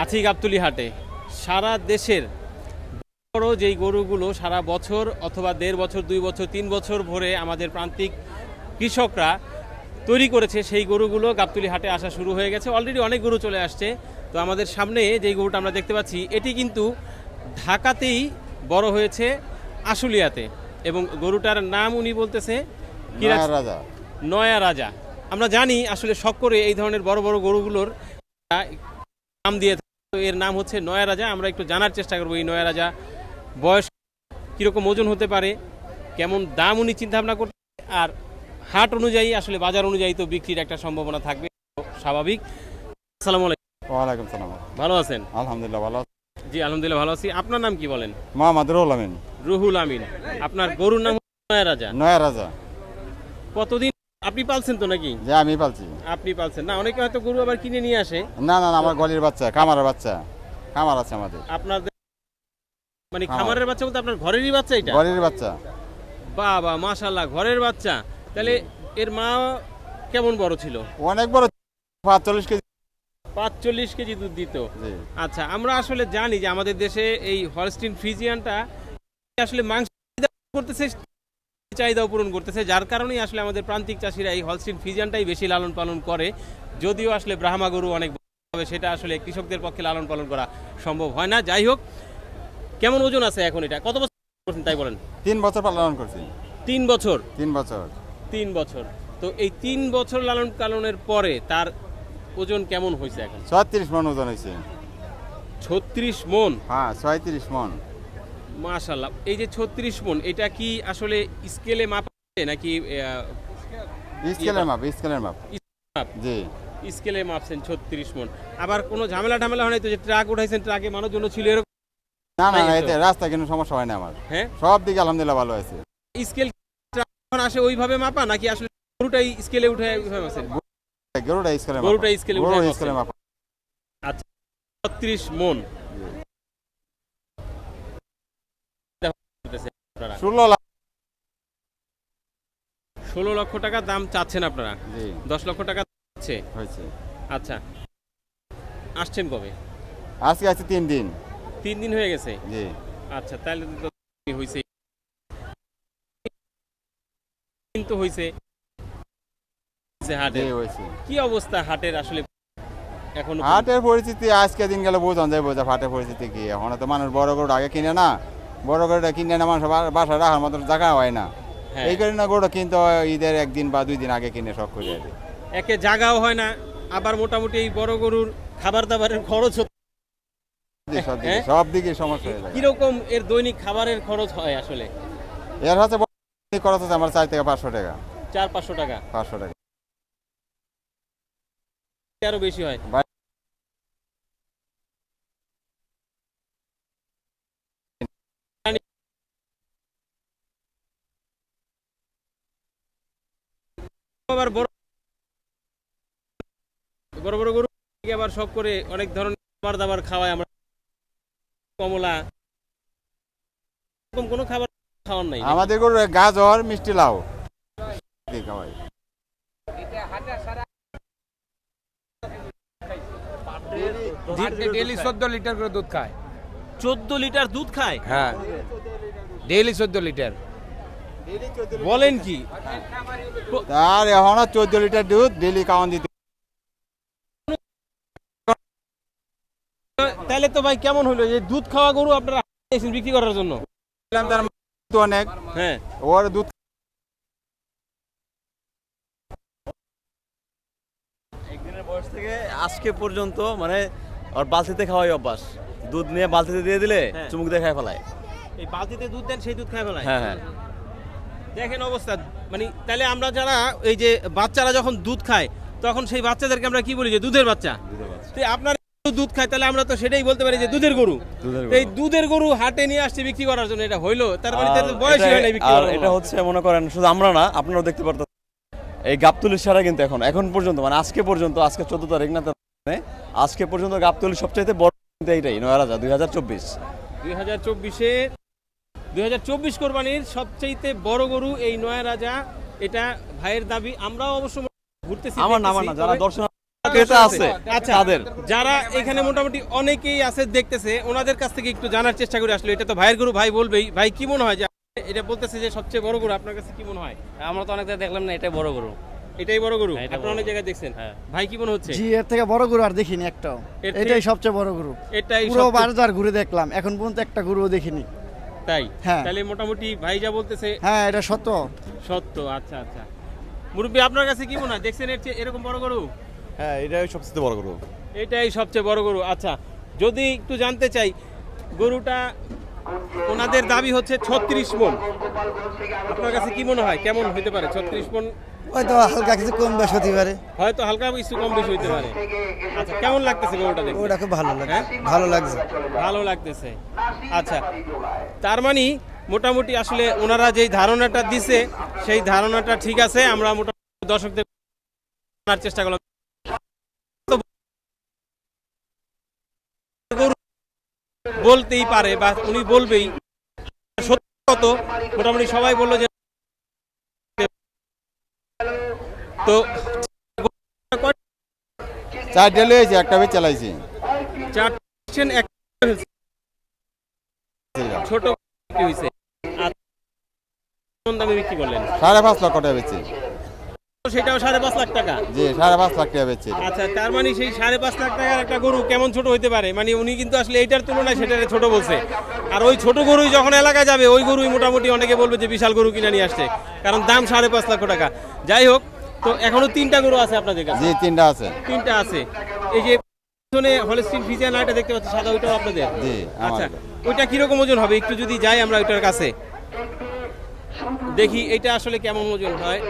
আছি গাবতুলি হাটে সারা দেশের বড় যেই গরুগুলো সারা বছর অথবা দেড় বছর দুই বছর তিন বছর ভরে আমাদের প্রান্তিক কৃষকরা তৈরি করেছে সেই গরুগুলো গাবতুলি হাটে আসা শুরু হয়ে গেছে। অলরেডি অনেক গরু চলে আসছে। তো আমাদের সামনে যেই গরুটা আমরা দেখতে পাচ্ছি এটি কিন্তু ঢাকাতেই বড় হয়েছে আশুলিয়াতে। এবং গরুটার নাম উনি বলতেছে নয়া রাজা। নয়া রাজা। আমরা জানি আসলে শখ করে এই ধরনের বড় বড় গরুগুলোর নাম দিয়ে এর নাম হচ্ছে নয়া রাজা। আমরা একটু জানার চেষ্টা করব এই নয়া রাজা বয়স কীরকম ওজন হতে পারে কেমন দাম উনি চিন্তা ভাবনা করতে আর হাট অনুযায়ী আসলে বাজার অনুযায়ী তো বিক্রির একটা সম্ভাবনা থাকবে স্বাভাবিক। আসসালামু আলাইকুম। ওয়ালাইকুম সালাম। ভালো আছেন? আলহামদুলিল্লাহ ভালো। জি আলহামদুলিল্লাহ ভালো আছি। আপনার নাম কি বলেন? মোহাম্মদ রুহুল আমিন। রুহুল আমিন। আপনার গরুর নাম হচ্ছে নয়া রাজা। নয়া রাজা। কতদিন আপনি পালছেন তো নাকি? যে আমি পালছি। আপনি পালছেন। না অনেকে হয়তো গরু আবার কিনে নিয়ে আসে। না না না আমার গলির বাচ্চা কামারের বাচ্চা। কামার আছে আমাদের। আপনাদের মানে খামারের বাচ্চা বলতে আপনার ঘরেরই বাচ্চা এটা? গলির বাচ্চা। বাবা মাশাল্লাহ ঘরের বাচ্চা। তাহলে এর মা কেমন বড় ছিল? অনেক বড় পাঁচচল্লিশ কেজি। পাঁচচল্লিশ কেজি দুধ দিত। জি। আচ্ছা আমরা আসলে জানি যে আমাদের দেশে এই হলস্টিন ফ্রিজিয়ানটা আসলে মাংস করতেছে চাহিদাও পূরণ করতেছে যার কারণেই আসলে আমাদের প্রান্তিক চাষিরা এই হলস্টিন ফ্রিজিয়ানটাই বেশি লালন পালন করে। যদিও আসলে ব্রাহ্মা গরু অনেক হবে সেটা আসলে কৃষকদের পক্ষে লালন পালন করা সম্ভব হয় না। যাই হোক কেমন ওজন আছে এখন এটা? কত বছর করছেন তাই বলেন? তিন বছর পালন করছি। তিন বছর? তিন বছর। তিন বছর। তো এই তিন বছর লালন পালনের পরে তার ওজন কেমন হয়েছে এখন? ছত্রিশ মন ওজন হয়েছে। ছত্রিশ মন? হ্যাঁ ছয়ত্রিশ মন। মাশাল্লাহ এই যে ছত্রিশ মন এটা কি আসলে স্কেলে মাপা আছে নাকি আহ, স্কেলের মাপ স্কেলের মাপ। মাপ? জি। স্কেলে মাপছেন ছত্রিশ মন। আবার কোনো ঝামেলা ঝামেলা হয় তো যে ট্রাক উঠাইছেন ট্রাকে মানুষজন ছিল এরকম? না না না এতে রাস্তা কোনো সমস্যা হয় না আমার। হ্যাঁ? সব দিকে আলহামদুলিল্লাহ ভালো আছে। স্কেল যখন আসে ওইভাবে মাপা নাকি আসলে গরুটাই স্কেলে উঠে ওইভাবে মাপছেন? গরুটা স্কেলে গরুটা মাপছেন। স্কেলের মাপ। ছত্রিশ মন আপনারা ষোলো লাখ। ষোলো লক্ষ টাকা দাম চাচ্ছেন আপনারা? দশ লক্ষ টাকা হয়েছে। আচ্ছা। আসছেন কবে? আজকে আছে তিন দিন। তিন দিন হয়ে গেছে? জি। আচ্ছা তাহলে তো হয়েছে কিন্তু হয়েছে কি অবস্থা হাটের আসলে? এখন হাটের পরিস্থিতি আজকে দিন গেলে বোঝান যায় বোঝা হাটের পরিস্থিতি কি। এখন তো মানুষ বড় গরুটা আগে কিনে না। বড় গরুটা কিনে না মানুষ বাসা রাখার মতো জায়গা হয় না। হ্যাঁ। এই কারণে গরুটা কিনতে হয় ঈদের একদিন বা দুই দিন আগে কিনে সব করে আর একে জায়গাও হয় না আবার মোটামুটি এই বড় গরুর খাবার দাবারের খরচ সব দিকে হ্যাঁ? সমস্যা হয়ে যায়। কীরকম এর দৈনিক খাবারের খরচ হয় আসলে? এর বড় খরচ হচ্ছে আমার চার থেকে পাঁচশো টাকা। চার পাঁচশো টাকা। পাঁচশো টাকা। আরও বেশি হয়। আবার বড় বড় বড় গরু আবার শখ করে অনেক ধরনের খাবার দাবার খাওয়ায় আমরা। কমলা। এরকম কোনো খাবার খাওয়ার নাই আমাদের গরু গাজর মিষ্টি লাউ। খাওয়াই। ডেলি চোদ্দ লিটার করে দুধ খায়। চোদ্দ লিটার দুধ খায়? হ্যাঁ। ডেইলি চোদ্দ লিটার। বলেন কি? আর এখন চোদ্দ লিটার দুধ ডেলি খাওয়ান দিতে। তাহলে তো ভাই কেমন হলো? যে দুধ খাওয়া গরু আপনারা বিক্রি করার জন্য? তার অনেক। হ্যাঁ। ওর দুধ একদিনের বয়স থেকে আজকে পর্যন্ত মানে ওর বালতিতে খাওয়াই অভ্যাস। দুধ নিয়ে বালতিতে দিয়ে দিলে হ্যাঁ। চুমুক দিয়ে খাই ফেলায়। এই বালতিতে দুধ দেন সেই দুধ খায় ফেলায়? হ্যাঁ হ্যাঁ। দেখেন অবস্থা। মানে তাহলে আমরা যারা এই যে বাচ্চারা যখন দুধ খায় তখন সেই বাচ্চাদেরকে আমরা কি বলি যে দুধের বাচ্চা? তো আপনার দুধ খায় তাহলে আমরা তো সেটাই বলতে পারি যে দুধের গরু। এই দুধের গরু হাটে নিয়ে আসছে বিক্রি করার জন্য এটা হইল? তার মানে তার এটা- হয় না বিক্রি এটা হচ্ছে মনে করেন শুধু আমরা না আপনারাও দেখতে পারতেন এই গাবতুলির সারা কিন্তু এখন এখন পর্যন্ত মানে আজকে পর্যন্ত আজকে চোদ্দ তারিখ না মানে আজকে পর্যন্ত গাবতুলি সবচাইতে বড় কিন্তু এইটাই নয় হাজার দুই হাজার চব্বিশ। দুই হাজার চব্বিশে দুই হাজার চব্বিশ কোরবানির সবচাইতে বড় গরু এই নয়া রাজা। এটা ভাইয়ের দাবি। আমরাও অবশ্য ঘুরতেছি আমার না না যারা দর্শন আছে আচ্ছা তাদের। যারা এখানে মোটামুটি অনেকেই আছে দেখতেছে ওনাদের কাছ থেকে একটু জানার চেষ্টা করে আসলে। এটা তো ভাইয়ের গরু ভাই বলবেই। ভাই কি মনে হয় যে এটা বলতেছে যে সবচেয়ে বড় গরু আপনার কাছে কি মনে হয়? আমরা তো অনেক জায়গায় দেখলাম না এটাই বড় গরু। এটাই বড় গরু? হ্যাঁ, আপনারা অনেক জায়গায় দেখছেন? হ্যাঁ। ভাই কি মনে হচ্ছে? জি এর থেকে বড় গরু আর দেখিনি একটাও। এটাই সবচেয়ে বড় গরু। এটাই পুরো বাজার ঘুরে দেখলাম। এখন পর্যন্ত একটা গরুও দেখিনি। তাই? হ্যাঁ। তাহলে মোটামুটি ভাই যা বলতেছে হ্যাঁ এটা সত্য। সত্য আচ্ছা আচ্ছা। মুরব্বী আপনার কাছে কি মনে হয়? দেখছেন এর চেয়ে এরকম বড় গরু? হ্যাঁ এটাই সবচেয়ে বড় গরু। এটাই সবচেয়ে বড় গরু আচ্ছা। যদি একটু জানতে চাই গরুটা ওনাদের দাবি হচ্ছে ছত্রিশ মন। আপনার কাছে কি মনে হয়? কেমন হইতে পারে? ছত্রিশ মন হয়তো হালকা কিছু কম বেশ হতে পারে। হয়তো হালকা কিছু কম বেশি হইতে পারে। আচ্ছা কেমন লাগতেছে গরুটা দেখতে? ওটা খুব ভালো লাগে হ্যাঁ? ভালো লাগছে। ভালো লাগতেছে। আচ্ছা তার মানে মোটামুটি আসলে ওনারা যেই ধারণাটা দিছে সেই ধারণাটা ঠিক আছে। আমরা মোটামুটি দর্শকদের চেষ্টা করলাম। বলতেই পারে বা উনি বলবেই। সত্য কত মোটামুটি সবাই বলল যে তো চারটে লয়েছি একটা বেচ চালাইছি। ছোট বিক্রি হয়েছে কোন দামে বিক্রি করলেন? সাড়ে পাঁচ লক্ষ টাকা বেচছি। সেটাও সাড়ে পাঁচ লাখ টাকা? জি সাড়ে পাঁচ লাখ টাকা বেচছি। আচ্ছা তার মানে সেই সাড়ে পাঁচ লাখ টাকার একটা গরু কেমন ছোট হইতে পারে? মানে উনি কিন্তু আসলে এইটার তুলনায় সেটারে ছোট বলছে। আর ওই ছোট গরুই যখন এলাকায় যাবে ওই গরুই মোটামুটি অনেকে বলবে যে বিশাল গরু কিনে নিয়ে আসছে। কারণ দাম সাড়ে পাঁচ লক্ষ টাকা। যাই হোক তো এখনও তিনটা গরু আছে আপনাদের কাছে? জি তিনটা আছে। তিনটা আছে। এই যে পিছনে হলস্টিন ফিজিয়ান আইটা দেখতে পাচ্ছি সাদা ওইটাও আপনাদের? জি, আচ্ছা। ওইটা কীরকম ওজন হবে? একটু যদি যাই আমরা ওইটার কাছে। দেখি এটা আসলে কেমন ওজন হয়?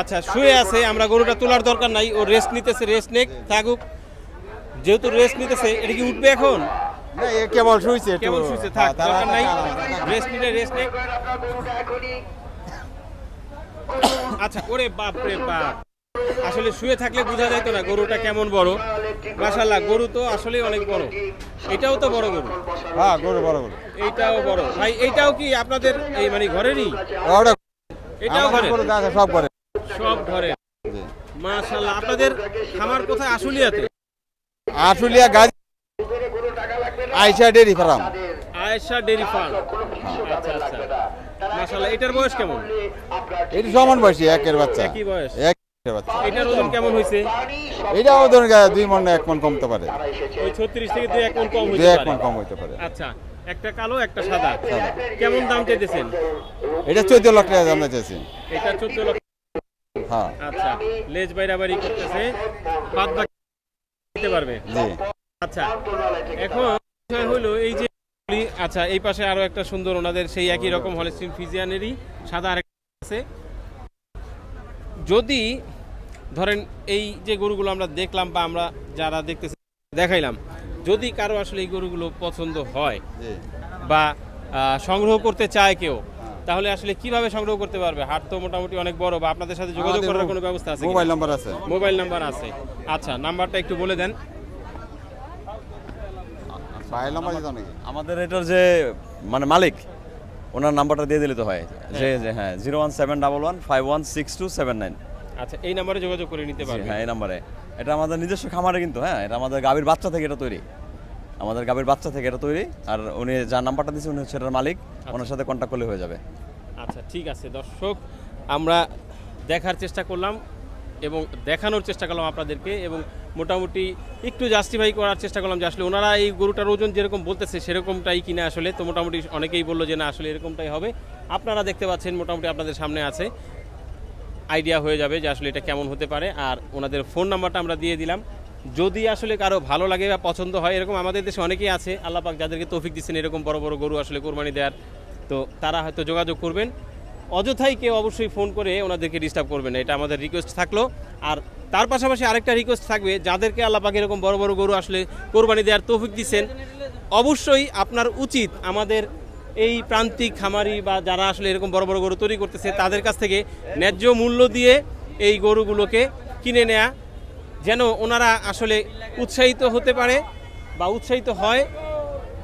আচ্ছা শুয়ে আছে আমরা গরুটা তোলার দরকার নাই ও রেস্ট নিতেছে রেস্ট নেক থাকুক। যেহেতু রেস্ট নিতেছে এটা কি উঠবে এখন? না, এ কেবল শুয়েছে থাক হ্যাঁ, দরকার নাই। রেস্ট নিলে রেস্ট নেক। আচ্ছা ওরে বাপ রে বাপ। আসলে শুয়ে থাকলে বোঝা যাইতো না গরুটা কেমন বড়। মাশাল্লাহ গরু তো আসলে অনেক বড়। এটাও তো বড় গরু। হ্যাঁ গরু বড় গরু। এইটাও বড়। ভাই এইটাও কি আপনাদের এই মানে ঘরেরই? এটাও আছে সব করে সব ঘরের জি। মাশাল্লাহ আপনাদের খামার কোথায়? আশুলিয়াতে? আশুলিয়া গাছ আইসা dairy farm. Ayesha dairy farm. আচ্ছা আচ্ছা। মাশাল্লাহ এটার বয়স কেমন? এটি সমান বয়সী একের বাচ্চা। একই বয়স? বাচ্চা। এটার ওজন কেমন হয়েছে? এটাও ধরুন দুই মন এক মন কমতে পারে। ওই ছত্রিশ থেকে দুই এক মন কম দুই হইতে এক মন কম হইতে পারে। আচ্ছা একটা কালো একটা সাদা। কেমন দাম চাইতেছেন? এটা চোদ্দ লাখ টাকা দাম চাইছি এটা চোদ্দ লক্ষ। হ্যাঁ। আচ্ছা লেজ বাইরাবাড়ি করতেছে। বাদ বাকি দিতে পারবে। জি। আচ্ছা এখন বিষয় হলো এই যে আচ্ছা এই পাশে আরও একটা সুন্দর ওনাদের সেই একই রকম হলস্টিন ফিজিয়ানেরই সাদা আরেকটা আছে। যদি ধরেন এই যে গরুগুলো আমরা দেখলাম বা আমরা যারা দেখতেছি দেখাইলাম যদি কারও আসলে এই গরুগুলো পছন্দ হয় বা সংগ্রহ করতে চায় কেউ তাহলে আসলে কীভাবে সংগ্রহ করতে পারবে? হাট তো মোটামুটি অনেক বড় বা আপনাদের সাথে যোগাযোগ করার কোনো ব্যবস্থা আছে মোবাইল নাম্বার আছে। মোবাইল নাম্বার আছে। আচ্ছা নাম্বারটা একটু বলে দেন। নাম্বার নাকি আমাদের এটার যে মানে মালিক ওনার নাম্বারটা দিয়ে দিলে তো হয়। যে যে হ্যাঁ zero one seven double one five one six two seven nine. আচ্ছা এই নাম্বারে যোগাযোগ করে নিতে পারবে। হ্যাঁ এই নাম্বারে। এটা আমাদের নিজস্ব খামারে কিন্তু হ্যাঁ এটা আমাদের গাভীর বাচ্চা থেকে এটা তৈরি। আমাদের গাভীর বাচ্চা থেকে এটা তৈরি আর উনি যার নাম্বারটা দিয়েছে উনি হচ্ছে এটার মালিক ওনার সাথে কন্ট্যাক্ট করলে হয়ে যাবে। আচ্ছা ঠিক আছে দর্শক আমরা দেখার চেষ্টা করলাম এবং দেখানোর চেষ্টা করলাম আপনাদেরকে এবং মোটামুটি একটু জাস্টিফাই করার চেষ্টা করলাম যে আসলে ওনারা এই গরুটার ওজন যেরকম বলতেছে সেরকমটাই কিনা আসলে। তো মোটামুটি অনেকেই বলল যে না, আসলে এরকমটাই হবে। আপনারা দেখতে পাচ্ছেন মোটামুটি আপনাদের সামনে আছে। আইডিয়া হয়ে যাবে যে আসলে এটা কেমন হতে পারে। আর ওনাদের ফোন নাম্বারটা আমরা দিয়ে দিলাম। যদি আসলে কারও ভালো লাগে বা পছন্দ হয়, এরকম আমাদের দেশে অনেকেই আছে। আল্লাপাক যাদেরকে তৌফিক দিচ্ছেন, এরকম বড় বড় গরু আসলে কোরবানি দেওয়ার তো তারা হয়তো যোগাযোগ করবেন। অযথাই কেউ অবশ্যই ফোন করে ওনাদেরকে ডিস্টার্ব করবে না, এটা আমাদের রিকোয়েস্ট থাকল। আর তার পাশাপাশি আরেকটা রিকোয়েস্ট থাকবে, যাদেরকে আল্লাপাক এরকম বড় বড় গরু আসলে কোরবানি দেওয়ার তৌফিক দিচ্ছেন অবশ্যই আপনার উচিত আমাদের এই প্রান্তিক খামারি বা যারা আসলে এরকম বড় বড় গরু তৈরি করতেছে, তাদের কাছ থেকে ন্যায্য মূল্য দিয়ে এই গরুগুলোকে কিনে নেয়া, যেন ওনারা আসলে উৎসাহিত হতে পারে বা উৎসাহিত হয়।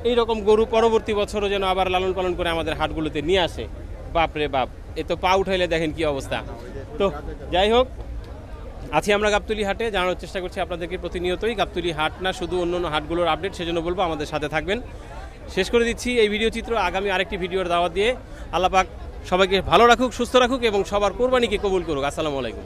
এই রকম গরু পরবর্তী বছরও যেন আবার লালন পালন করে আমাদের হাটগুলোতে নিয়ে আসে। বাপ রে বাপ, এ তো পা উঠাইলে দেখেন কি অবস্থা। তো যাই হোক, আছি আমরা গাবতলি হাটে, জানানোর চেষ্টা করছি আপনাদেরকে প্রতিনিয়তই। গাবতলি হাট না, শুধু অন্য অন্য হাটগুলোর আপডেট সেজন্য বলব, আমাদের সাথে থাকবেন। শেষ করে দিচ্ছি এই ভিডিও চিত্র, আগামী আরেকটি ভিডিওর দাওয়া দিয়ে। আল্লাপাক সবাইকে ভালো রাখুক, সুস্থ রাখুক এবং সবার কোরবানিকে কবুল করুক। আসসালামু আলাইকুম।